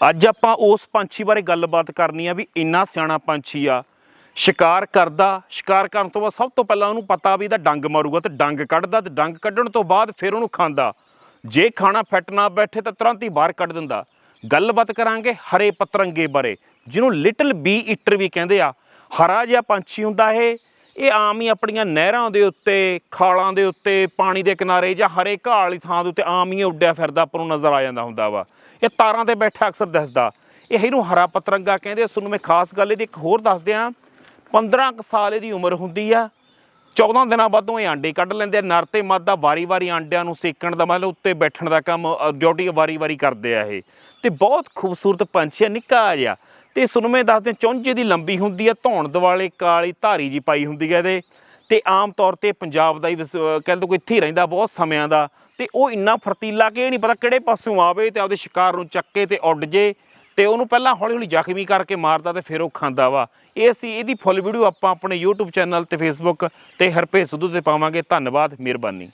ਅੱਜ ਆਪਾਂ ਉਸ ਪੰਛੀ ਬਾਰੇ ਗੱਲਬਾਤ ਕਰਨੀ ਆ ਵੀ ਇੰਨਾ ਸਿਆਣਾ ਪੰਛੀ ਆ, ਸ਼ਿਕਾਰ ਕਰਦਾ, ਸ਼ਿਕਾਰ ਕਰਨ ਤੋਂ ਬਾਅਦ ਸਭ ਤੋਂ ਪਹਿਲਾਂ ਉਹਨੂੰ ਪਤਾ ਵੀ ਇਹਦਾ ਡੰਗ ਮਾਰੂਗਾ ਤੇ ਡੰਗ ਕੱਢਦਾ ਤੇ ਡੰਗ ਕੱਢਣ ਤੋਂ ਬਾਅਦ ਫਿਰ ਉਹਨੂੰ ਖਾਂਦਾ। ਜੇ ਖਾਣਾ ਫਿੱਟ ਨਾ ਬੈਠੇ ਤਾਂ ਤੁਰੰਤ ਹੀ ਬਾਹਰ ਕੱਢ ਦਿੰਦਾ। ਗੱਲਬਾਤ ਕਰਾਂਗੇ ਹਰੇ ਪਤਰੰਗੇ ਬਾਰੇ, ਜਿਹਨੂੰ ਲਿਟਲ ਬੀ ਈਟਰ ਵੀ ਕਹਿੰਦੇ ਆ। ਹਰਾ ਜਿਹਾ ਪੰਛੀ ਹੁੰਦਾ ਇਹ ਇਹ ਆਮ ਹੀ ਆਪਣੀਆਂ ਨਹਿਰਾਂ ਦੇ ਉੱਤੇ, ਖਾਲਾਂ ਦੇ ਉੱਤੇ, ਪਾਣੀ ਦੇ ਕਿਨਾਰੇ ਜਾਂ ਹਰੇ ਘਾਹ ਵਾਲੀ ਥਾਂ ਦੇ ਉੱਤੇ ਆਮ ਹੀ ਉੱਡਿਆ ਫਿਰਦਾ, ਆਪਾਂ ਨੂੰ ਨਜ਼ਰ ਆ ਜਾਂਦਾ ਹੁੰਦਾ ਵਾ। ਇਹ ਤਾਰਾਂ ਤੇ ਬੈਠਾ ਅਕਸਰ ਦਿਸਦਾ। ਇਹ ਇਹਨੂੰ ਹਰਾ ਪਤਰੰਗਾ ਕਹਿੰਦੇ ਆ। ਤੁਹਾਨੂੰ ਮੈਂ ਖਾਸ ਗੱਲ ਇਹਦੀ ਇੱਕ ਹੋਰ ਦੱਸ ਦਿਆਂ। 15 ਕੁ ਸਾਲ ਇਹਦੀ ਉਮਰ ਹੁੰਦੀ ਆ। 14 ਦਿਨਾਂ ਬਾਅਦੋਂ ਇਹ ਆਂਡੇ ਕੱਢ ਲੈਂਦੇ ਆ। ਨਰ ਤੇ ਮਾਦਾ ਵਾਰੀ-ਵਾਰੀ ਆਂਡਿਆਂ ਨੂੰ ਸੇਕਣ ਦਾ ਮਤਲਬ ਉੱਤੇ ਬੈਠਣ ਦਾ ਕੰਮ ਡਿਊਟੀ ਵਾਰੀ-ਵਾਰੀ ਕਰਦੇ ਆ ਇਹ। ਤੇ ਬਹੁਤ ਖੂਬਸੂਰਤ ਪੰਛੀ ਆ, ਨਿੱਕਾ ਜਿਹਾ। ਤੇ ਸੁਨਮੇ ਦੱਸਦੇ ਚੁੰਝੇ ਦੀ ਲੰਬੀ ਹੁੰਦੀ ਆ ਧੌਣ ਦਿਵਾਲੇ ਕਾਲੀ ਧਾਰੀ ਜੀ ਪਾਈ ਹੁੰਦੀ ਹੈ ਇਹਦੇ। ਤੇ ਆਮ ਤੌਰ ਤੇ ਪੰਜਾਬ ਦਾ ਹੀ ਵਸ- ਅਹ, ਕਹਿ ਲਓ ਕੋਈ ਇੱਥੇ ਹੀ ਰਹਿੰਦਾ ਬਹੁਤ ਸਮਿਆਂ ਦਾ। ਤੇ ਉਹ ਇੰਨਾ ਫਰਤੀਲਾ ਕਿ ਇਹ ਨਹੀਂ ਪਤਾ ਕਿਹੜੇ ਪਾਸਿਓਂ ਆਵੇ ਤੇ ਆਪਦੇ ਸ਼ਿਕਾਰ ਨੂੰ ਚੱਕੇ ਤੇ ਉੱਡ ਜੇ। ਤੇ ਉਹਨੂੰ ਪਹਿਲਾਂ ਹੌਲੀ ਹੌਲੀ ਜ਼ਖਮੀ ਕਰਕੇ ਮਾਰਦਾ ਤੇ ਫਿਰ ਉਹ ਖਾਂਦਾ ਵਾ। ਇਹ ਅਸੀਂ ਇਹਦੀ ਫੁੱਲ ਵੀਡੀਓ ਆਪਾਂ ਆਪਣੇ YouTube ਚੈਨਲ ਤੇ Facebook ਤੇ ਹਰਪੇ ਸਿੱਧੂ ਤੇ ਪਾਵਾਂਗੇ। ਧੰਨਵਾਦ, ਮਿਹਰਬਾਨੀ।